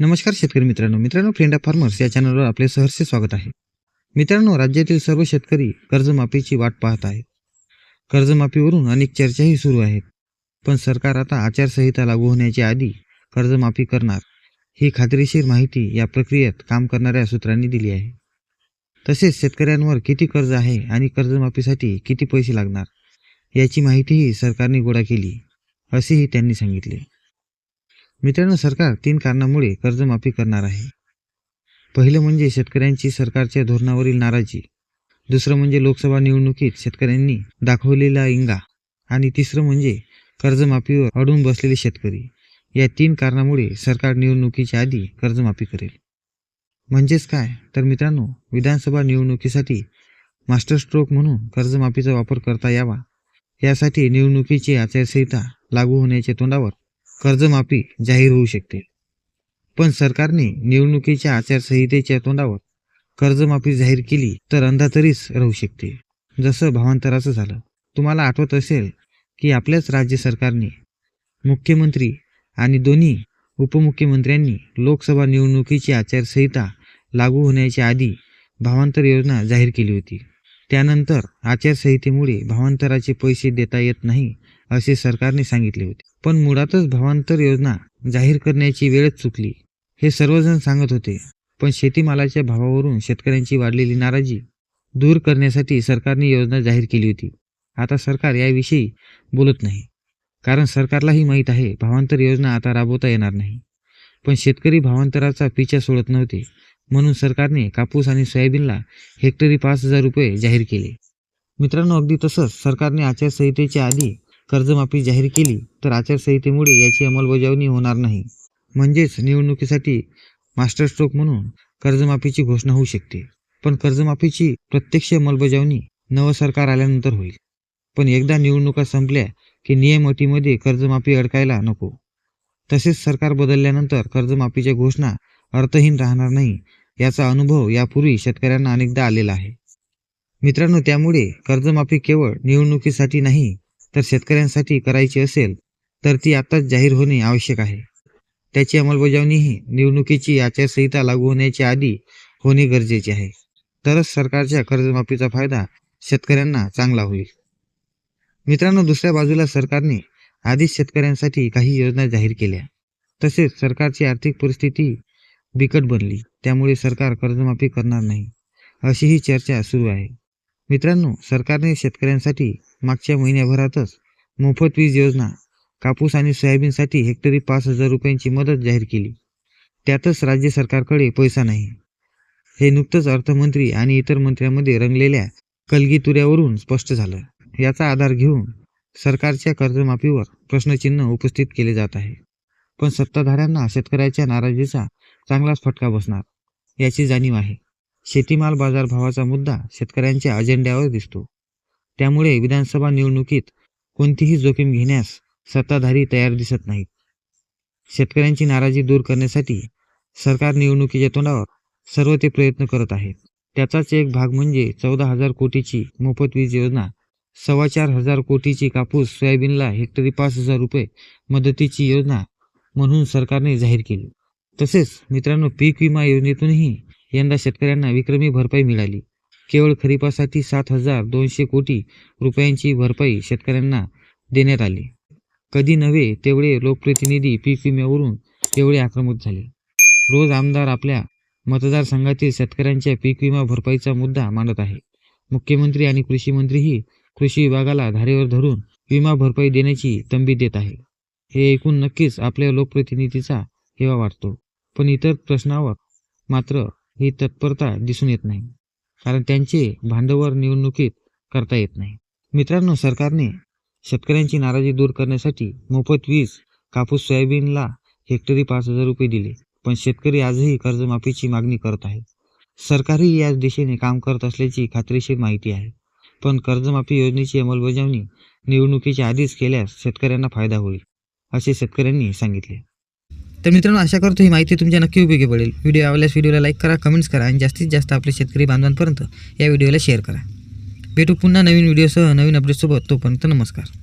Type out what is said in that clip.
नमस्कार शेतकरी मित्रांनो. मित्रांनो फ्रेंड ऑफ फार्मर्स या चॅनलवर आपले सहर्ष स्वागत आहे. मित्रांनो राज्यातील सर्व शेतकरी कर्जमाफीची वाट पाहत आहेत. कर्जमाफीवरून अनेक चर्चाही सुरू आहेत. पण सरकार आता आचारसंहिता लागू होण्याच्या आधी कर्जमाफी करणार ही खात्रीशीर माहिती या प्रक्रियेत काम करणाऱ्या सूत्रांनी दिली आहे. तसेच शेतकऱ्यांवर किती कर्ज आहे आणि कर्जमाफीसाठी किती पैसे लागणार याची माहितीही सरकारने गोळा केली असेही त्यांनी सांगितले. मित्रांनो सरकार तीन कारणामुळे कर्जमाफी करणार आहे. पहिलं म्हणजे शेतकऱ्यांची सरकारच्या धोरणावरील नाराजी. दुसरं म्हणजे लोकसभा निवडणुकीत शेतकऱ्यांनी दाखवलेला इंगा. आणि तिसरं म्हणजे कर्जमाफीवर अडून बसलेले शेतकरी. या तीन कारणामुळे सरकार निवडणुकीच्या आधी कर्जमाफी करेल. म्हणजेच काय? तर मित्रांनो विधानसभा निवडणुकीसाठी मास्टर स्ट्रोक म्हणून कर्जमाफीचा वापर करता यावा. यासाठी निवडणुकीची आचारसंहिता लागू होण्याच्या तोंडावर कर्जमाफी जाहीर होऊ शकते. पण सरकारने निवडणुकीच्या आचारसंहितेच्या तोंडावर कर्जमाफी जाहीर केली तर अंधातरीच राहू शकते. जसं भावांतराचं झालं. तुम्हाला आठवत असेल की आपल्याच राज्य सरकारने मुख्यमंत्री आणि दोन्ही उपमुख्यमंत्र्यांनी लोकसभा निवडणुकीची आचारसंहिता लागू होण्याच्या आधी भावांतर योजना जाहीर केली होती. त्यानंतर आचारसंहितेमुळे भावांतराचे पैसे देता येत नाही असे सरकारने सांगितले होते. पण मुळातच भावांतर योजना जाहीर करण्याची वेळच चुकली. हे सर्वजण सांगत होते. पण शेतीमालाच्या भावावरून शेतकऱ्यांची वाढलेली नाराजी दूर करण्यासाठी सरकारने योजना जाहीर केली होती. आता सरकार याविषयी बोलत नाही. कारण सरकारलाही माहीत आहे भावांतर योजना आता राबवता येणार नाही. पण शेतकरी भावांतराचा पिछा सोडत नव्हते. म्हणून सरकारने कापूस आणि सोयाबीनला हेक्टरी पाच हजार रुपये जाहीर केले. मित्रांनो अगदी तसंच सरकारने आचारसंहितेच्या आधी कर्जमाफी जाहीर केली तर आचारसंहितेमुळे याची अंमलबजावणी होणार नाही. म्हणजेच निवडणुकीसाठी मास्टरस्ट्रोक म्हणून कर्जमाफीची घोषणा होऊ शकते. पण कर्जमाफीची प्रत्यक्ष अंमलबजावणी नवं सरकार आल्यानंतर होईल. पण एकदा निवडणुका संपल्या की नियम अटीमध्ये कर्जमाफी अडकायला नको. तसेच सरकार बदलल्यानंतर कर्जमाफीच्या घोषणा अर्थहीन राहणार नाही याचा अनुभव यापूर्वी शेतकऱ्यांना अनेकदा आलेला आहे. मित्रांनो त्यामुळे कर्जमाफी केवळ निवडणुकीसाठी नाही तर शेतकऱ्यांसाठी करायची असेल तर ती आताच जाहीर होणे आवश्यक आहे. त्याची अंमलबजावणीही निवडणुकीची आचारसंहिता लागू होण्याच्या आधी होणे गरजेचे आहे. तरच सरकारच्या कर्जमाफीचा फायदा शेतकऱ्यांना चांगला होईल. मित्रांनो दुसऱ्या बाजूला सरकारने आधीच शेतकऱ्यांसाठी काही योजना जाहीर केल्या. तसेच सरकारची आर्थिक परिस्थिती बिकट बनली. त्यामुळे सरकार कर्जमाफी करणार नाही अशीही चर्चा सुरू आहे. मित्रांनो सरकारने शेतकऱ्यांसाठी मागच्या महिन्याभरातच मोफत वीज योजना कापूस आणि सोयाबीनसाठी हेक्टरी पाच हजार रुपयांची मदत जाहीर केली. त्यातच राज्य सरकारकडे पैसा नाही. हे नुकतंच अर्थमंत्री आणि इतर मंत्र्यांमध्ये रंगलेल्या कलगीतुऱ्यावरून स्पष्ट झालं. याचा आधार घेऊन सरकारच्या कर्जमाफीवर प्रश्नचिन्ह उपस्थित केले जात आहे. पण सत्ताधाऱ्यांना शेतकऱ्याच्या नाराजीचा चांगलाच फटका बसणार याची जाणीव आहे. शेतीमाल बाजारभावाचा मुद्दा शेतकऱ्यांच्या अजेंड्यावर दिसतो. त्यामुळे विधानसभा निवडणुकीत कोणतीही जोखीम घेण्यास सत्ताधारी तयार दिसत नाहीत. शेतकऱ्यांची नाराजी दूर करण्यासाठी सरकार निवडणुकीच्या तोंडावर सर्व ते प्रयत्न करत आहेत त्याचाच एक भाग म्हणजे चौदा हजार कोटीची मोफत वीज योजना सव्वा चार हजार कोटीची कापूस सोयाबीनला हेक्टरी पाच हजार रुपये मदतीची योजना म्हणून सरकारने जाहीर केली. तसेच मित्रांनो पीक विमा योजनेतूनही यंदा शेतकऱ्यांना विक्रमी भरपाई मिळाली. केवळ खरीपासाठी सात हजार दोनशे कोटी रुपयांची भरपाई शेतकऱ्यांना देण्यात आली. कधी नव्हे तेवढे लोकप्रतिनिधी पीक विम्यावरून एवढे आक्रमक झाले. रोज आमदार आपल्या मतदारसंघातील शेतकऱ्यांच्या पीक विमा भरपाईचा मुद्दा मांडत आहे. मुख्यमंत्री आणि कृषी मंत्रीही कृषी विभागाला धारेवर धरून विमा भरपाई देण्याची तंबी देत आहे. हे ऐकून नक्कीच आपल्या लोकप्रतिनिधीचा हेवा वाटतो. पण इतर प्रश्नावर मात्र ही तत्परता दिसून येत नाही. कारण त्यांचे भांडवल निवडणुकीत करता येत नाही. मित्रांनो सरकारने शेतकऱ्यांची नाराजी दूर करण्यासाठी मोफत वीज कापूस सोयाबीनला हेक्टरी पाच हजार रुपये दिले. पण शेतकरी आजही कर्जमाफीची मागणी करत आहे. सरकारही याच दिशेने काम करत असल्याची खात्रीशीर माहिती आहे. पण कर्जमाफी योजनेची अंमलबजावणी निवडणुकीच्या आधीच केल्यास शेतकऱ्यांना फायदा होईल असे शेतकऱ्यांनी सांगितले. तर मित्रांनो आशा करतो ही माहिती तुमच्या नक्की उपयोगी पडेल. व्हिडिओ आवडल्यास व्हिडिओला लाईक करा कमेंट्स करा आणि जास्तीत जास्त आपले शेतकरी बांधवांपर्यंत या व्हिडिओला शेअर करा. भेटू पुन्हा नवीन व्हिडिओसह नवीन अपडेटसोबत तोपर्यंत नमस्कार.